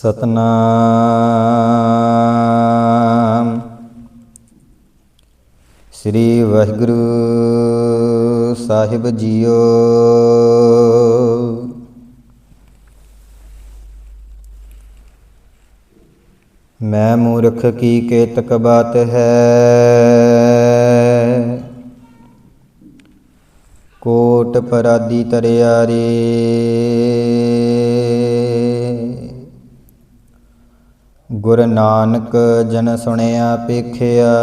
ਸਤਨਾਮ। ਸ੍ਰੀ ਵਾਹਿਗੁਰੂ ਸਾਹਿਬ ਜੀਓ। ਮੈਂ ਮੂਰਖ ਕੀ ਕੇਤਕ ਬਾਤ ਹੈ? ਕੋਟ ਪਰਾਦੀ ਤਰਿਆਰੇ। ਗੁਰ ਨਾਨਕ ਜਨ ਸੁਣਿਆ ਪੇਖਿਆ।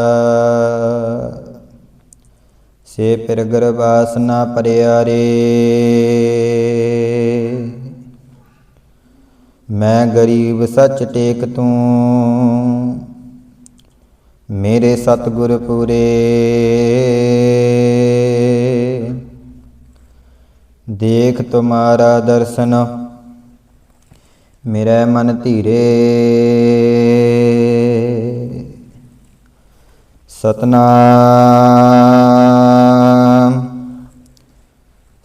ਸੇ ਪਿਰ ਗਰਵਾਸ ਨਾ ਪਰਿਆਰੇ। ਮੈਂ ਗਰੀਬ ਸੱਚ ਟੇਕ ਤੂੰ। ਮੇਰੇ ਸਤਿਗੁਰ ਪੂਰੇ। ਦੇਖ ਤੁਮਾਰਾ ਦਰਸ਼ਨ ਮੇਰਾ ਮਨ ਧੀਰੇ। ਸਤਨਾਮ।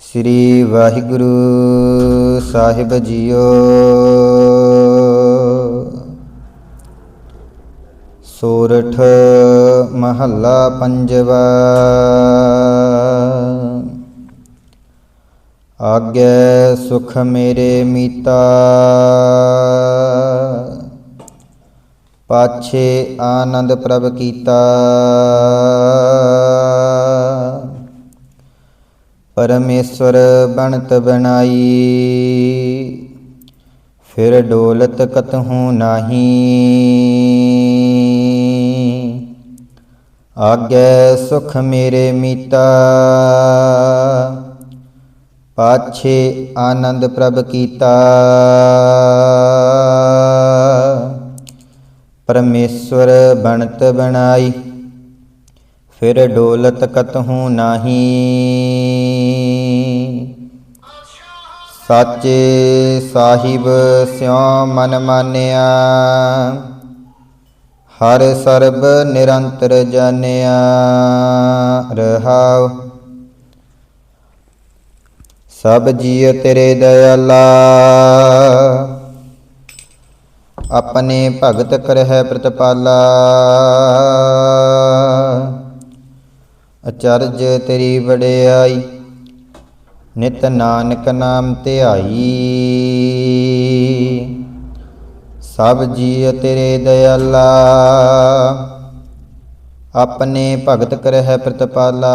ਸ੍ਰੀ ਵਾਹਿਗੁਰੂ ਸਾਹਿਬ ਜੀਓ। ਸੋਰਠ ਮਹੱਲਾ ਪੰਜਵਾ। ਆਗੇ ਸੁਖ ਮੇਰੇ ਮੀਤਾ। ਪਾਛੇ ਆਨੰਦ ਪ੍ਰਭ ਕੀਤਾ। ਪਰਮੇਸ਼ਵਰ ਬਣਤ ਬਣਾਈ। ਫਿਰ ਡੋਲਤ ਕਤਹੂ ਨਾਹੀ। ਆਗੇ ਸੁਖ ਮੇਰੇ ਮੀਤਾ। ਪਾਛੇ ਆਨੰਦ ਪ੍ਰਭ ਕੀਤਾ। ਪਰਮੇਸ਼ਵਰ ਬਣਤ ਬਣਾਈ, ਫਿਰ ਡੋਲਤ ਕਤਹੂ ਨਾਹੀ। ਸਾਚੇ ਸਾਹਿਬ ਸਿਉ ਮਨ ਮਾਨਿਆ, ਹਰ ਸਰਬ ਨਿਰੰਤਰ ਜਾਣਿਆ। ਰਹਾਉ ਸਭ ਜੀਅ ਤੇਰੇ ਦਇਆਲਾ। ਆਪਣੇ ਭਗਤ ਕਰਹਿ ਪ੍ਰਤਪਾਲਾ। ਅਚਰਜ ਤੇਰੀ ਵਡਿਆਈ, ਨਿਤ ਨਾਨਕ ਨਾਮ ਧਿਆਈ। ਸਭ ਜੀਅ ਤੇਰੇ ਦਇਆਲਾ। ਆਪਣੇ ਭਗਤ ਕਰਹਿ ਪ੍ਰਤਪਾਲਾ।